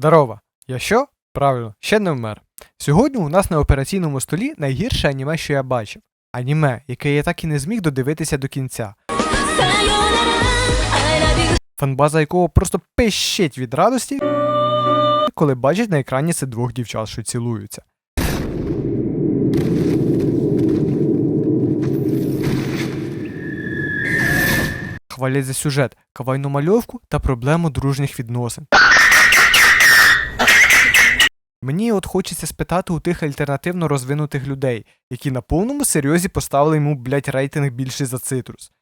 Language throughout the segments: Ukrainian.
Здорово! Я що? Правильно, ще не вмер. Сьогодні у нас на операційному столі найгірше аніме, що я бачив. Аніме, яке я так і не зміг додивитися до кінця. Фанбаза якого просто пищить від радості, коли бачить на екрані цих двох дівчат, що цілуються. Хвалять за сюжет, кавайну мальовку та проблему дружніх відносин. Мені от хочеться спитати у тих альтернативно розвинутих людей, які на повному серйозі поставили йому, блять, рейтинг більший за цитрус.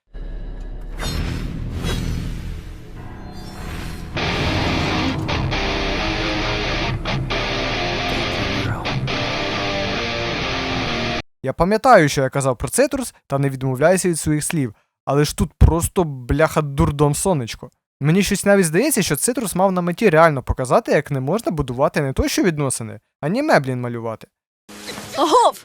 Я пам'ятаю, що я казав про цитрус, та не відмовляюся від своїх слів, але ж тут просто бляха дурдом сонечко. Мені щось навіть здається, що цитрус мав на меті реально показати, як не можна будувати не то що відносини, аніме, блін, малювати. Гов!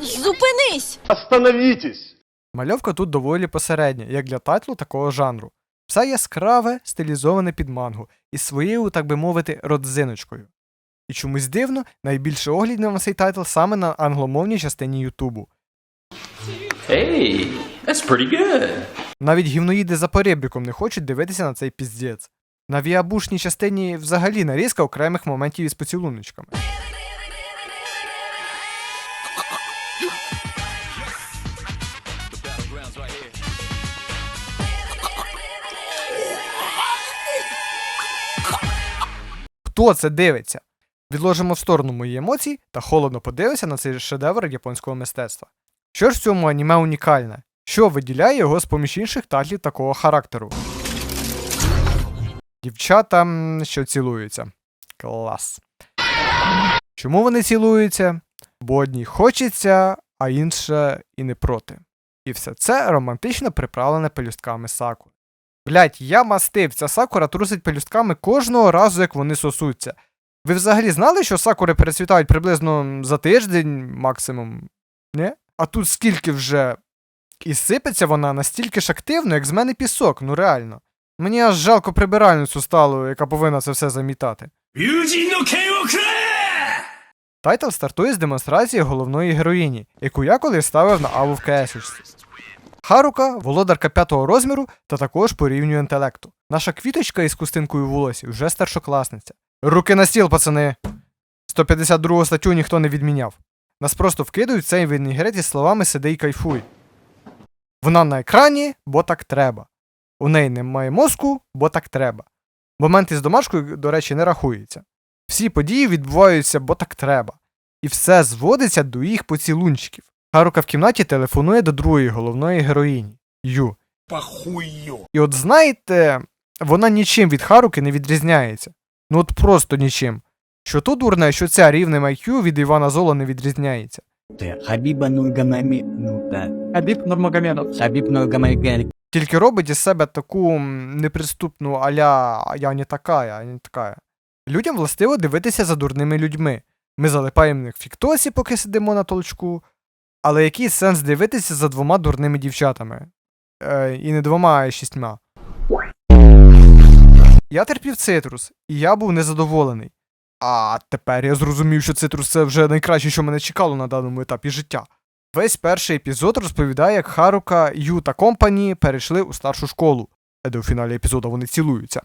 Зупинись! Остановитесь! Мальовка тут доволі посередня, як для тайтлу такого жанру. Все яскраве, стилізоване під мангу, із своєю, так би мовити, родзиночкою. І чомусь дивно, найбільше оглядів на цей тайтл саме на англомовній частині Ютубу. Hey, that's pretty good. Навіть гівноїди за поребриком не хочуть дивитися на цей піздець. На віабушній частині взагалі нарізка окремих моментів із поцілуночками. Хто це дивиться? Відложимо в сторону мої емоції та холодно подивимося на цей шедевр японського мистецтва. Що ж в цьому аніме унікальне? Що виділяє його з поміж інших татлів такого характеру? Дівчата, що цілуються. Клас. Чому вони цілуються? Бо одній хочеться, а інша і не проти. І все це романтично приправлене пелюстками сакури. Блять, я мастив, ця сакура трусить пелюстками кожного разу, як вони сосуться. Ви взагалі знали, що сакури перецвітають приблизно за тиждень максимум? Не? А тут скільки вже. І сипеться вона настільки ж активно, як з мене пісок, ну реально. Мені аж жалко прибиральницю стало, яка повинна це все замітати. Тайтл стартує з демонстрації головної героїні, яку я колись ставив на Аву в КС. Харука володарка п'ятого розміру та також по рівню інтелекту. Наша квіточка із кустинкою волосі вже старшокласниця. Руки на стіл, пацани! 152 статтю ніхто не відміняв. Нас просто вкидають цей вінігрет із словами сиди й кайфуй. Вона на екрані, бо так треба. У неї немає мозку, бо так треба. Момент із домашкою, до речі, не рахується. Всі події відбуваються, бо так треба. І все зводиться до їх поцілунчиків. Харука в кімнаті телефонує до другої головної героїні Ю. І от знаєте, вона нічим від Харуки не відрізняється. Ну от просто нічим. Що то дурне, що ця рівнем IQ від Івана Зола не відрізняється. Хабиба Нургамами, ну да. Хабиб Нурмагомедов. Хабиб Нургамагомедов. Тільки робить із себе таку неприступну аля «А я не така, я не така. Людям властиво дивитися за дурними людьми. Ми залипаємо в них фіктосі, поки сидимо на толчку. Але який сенс дивитися за двома дурними дівчатами? Е, і не двома, а шістьма. Я терпів цитрус, і я був незадоволений. А тепер я зрозумів, що цитрус це вже найкраще, що мене чекало на даному етапі життя. Весь перший епізод розповідає, як Харука, Ю та компані перейшли у старшу школу, де у фіналі епізоду вони цілуються.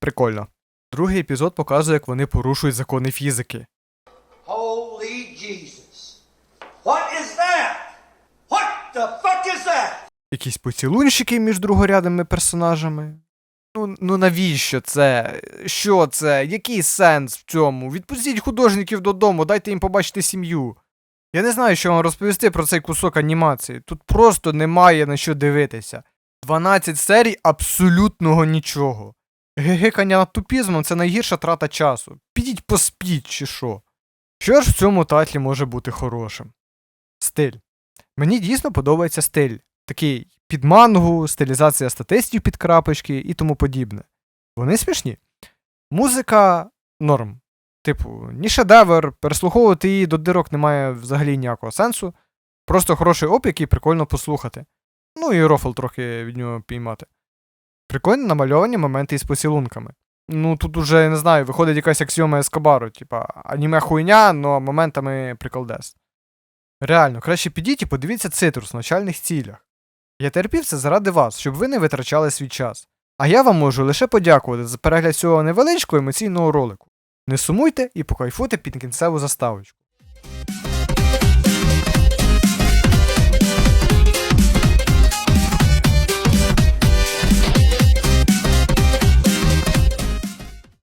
Прикольно. Другий епізод показує, як вони порушують закони фізики. Holy Jesus. What is that? What the fuck is that? Якісь поцілунщики між другорядними персонажами. Ну, ну навіщо це? Що це? Який сенс в цьому? Відпустіть художників додому, дайте їм побачити сім'ю. Я не знаю, що вам розповісти про цей кусок анімації. Тут просто немає на що дивитися. 12 серій абсолютного нічого. Гегекання над тупізмом це найгірша трата часу. Підіть поспіть чи що. Що ж в цьому татлі може бути хорошим? Стиль. Мені дійсно подобається стиль. Такий під мангу, стилізація статистів під крапочки і тому подібне. Вони смішні. Музика норм. Типу, ні шедевр, переслуховувати її до дирок немає взагалі ніякого сенсу. Просто хороший оп, який прикольно послухати. Ну і рофл трохи від нього піймати. Прикольно намальовані моменти із поцілунками. Ну тут уже я не знаю, виходить якась аксіома Ескобару, типа аніме хуйня, но моментами приколдес. Реально, краще підіть і подивіться цитрус в навчальних цілях. Я терпів це заради вас, щоб ви не витрачали свій час. А я вам можу лише подякувати за перегляд цього невеличкого емоційного ролику. Не сумуйте і покайфуйте під кінцеву заставочку.